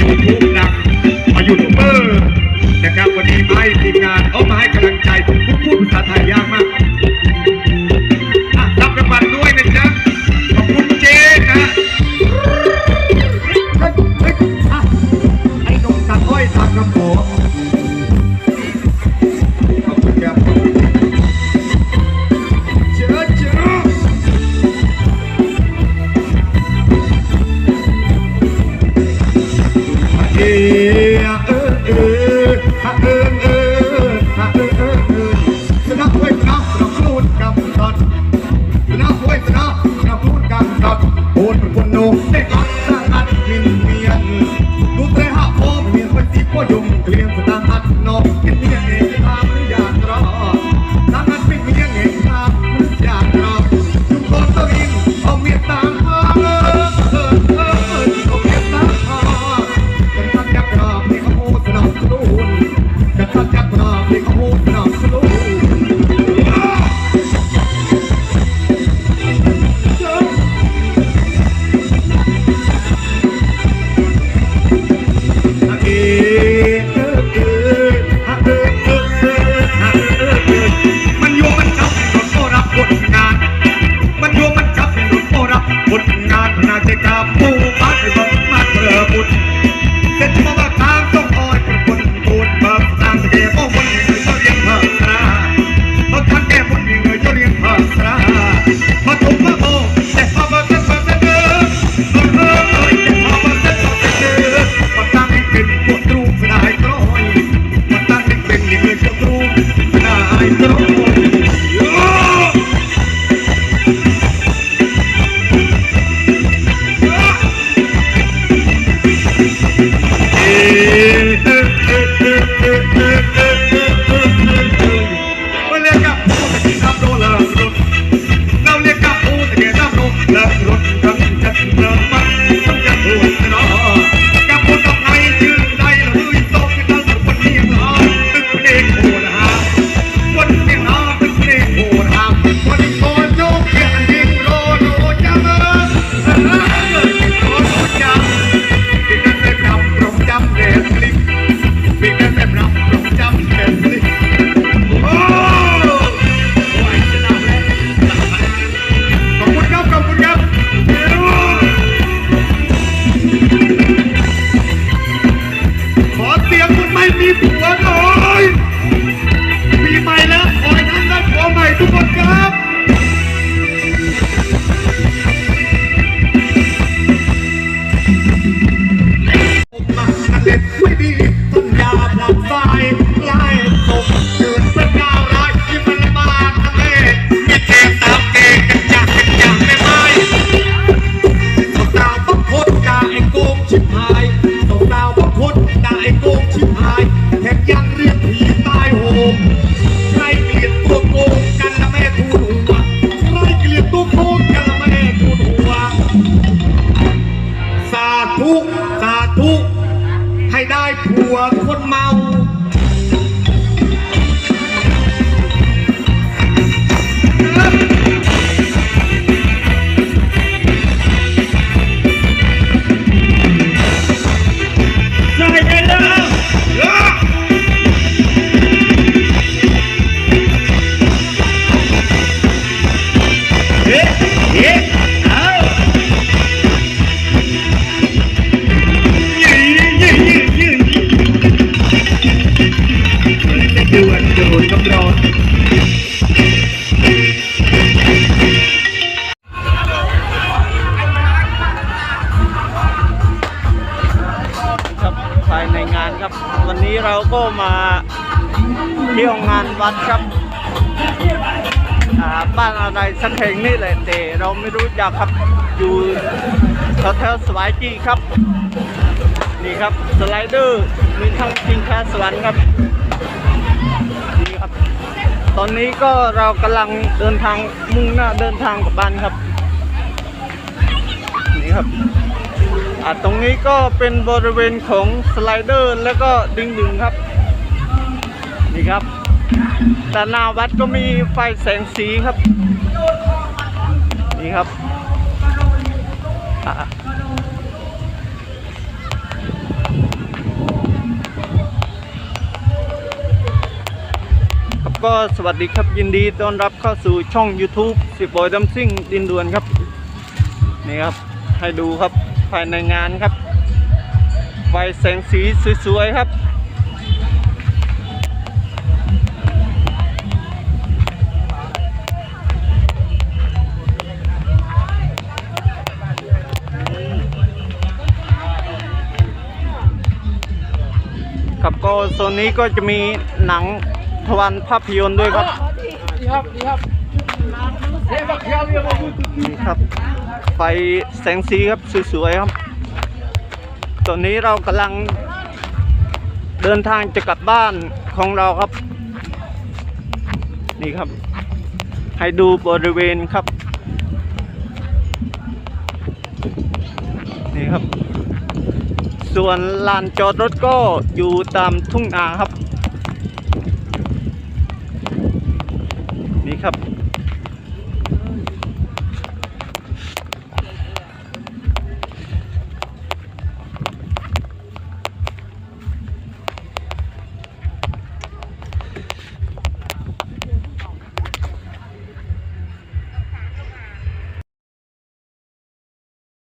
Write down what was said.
ยูทูบดังมายูทูบเบอร์นะครับวันนี้มาให้ทีมงานเอามาให้กำลังใจผมพูดภาษาไทย เอเออเออเออเอเออเออเสนับไว้สนับนับพูดกับตอนสนับไว้สนับนับพูดกับตอนพูดเป็นคนโน้ได้อัสร้างมิเมีนดูแต่หาพ่อเมียนไปสิพ่อยมเกลียงสตาร์อันอกกเมีน ที่ยวงานวัดครับบ้านอะไรสักแห่งนี่แหละแต่เราไม่รู้จักครับอยู่แถวสวายจีครับ นี่ครับสไลเดอร์มีทั้งชิงช้าสวรรค์ครับนี่ครับ ตอนนี้ก็เรากำลังเดินทางมุ่งหน้าเดินทางกลับบ้านครับนี่ครับตรงนี้ก็เป็นบริเวณของสไลเดอร์ แล้วก็ดึงดึงๆครับ นี่ครับด้านหน้าวัดก็มีไฟแสงสีครับ นี่ครับครับก็สวัสดีครับยินดีต้อนรับเข้าสู่ช่อง YouTube สิบบอยดัมซิ่งดินดวนครับ นี่ครับ ให้ดูครับภายในงานครับ ไฟแสงสีสวยๆครับ ก็โซนนี้ก็จะมีหนังทวันภาพยนตร์ด้วยครับดีครับดีครับนี่ครับ ไฟแสงสีครับสวยๆครับ ตอนนี้เรากำลังเดินทางจะกลับบ้านของเราครับ นี่ครับ ให้ดูบริเวณครับ ส่วนลานจอดรถก็อยู่ตามทุ่งนาครับ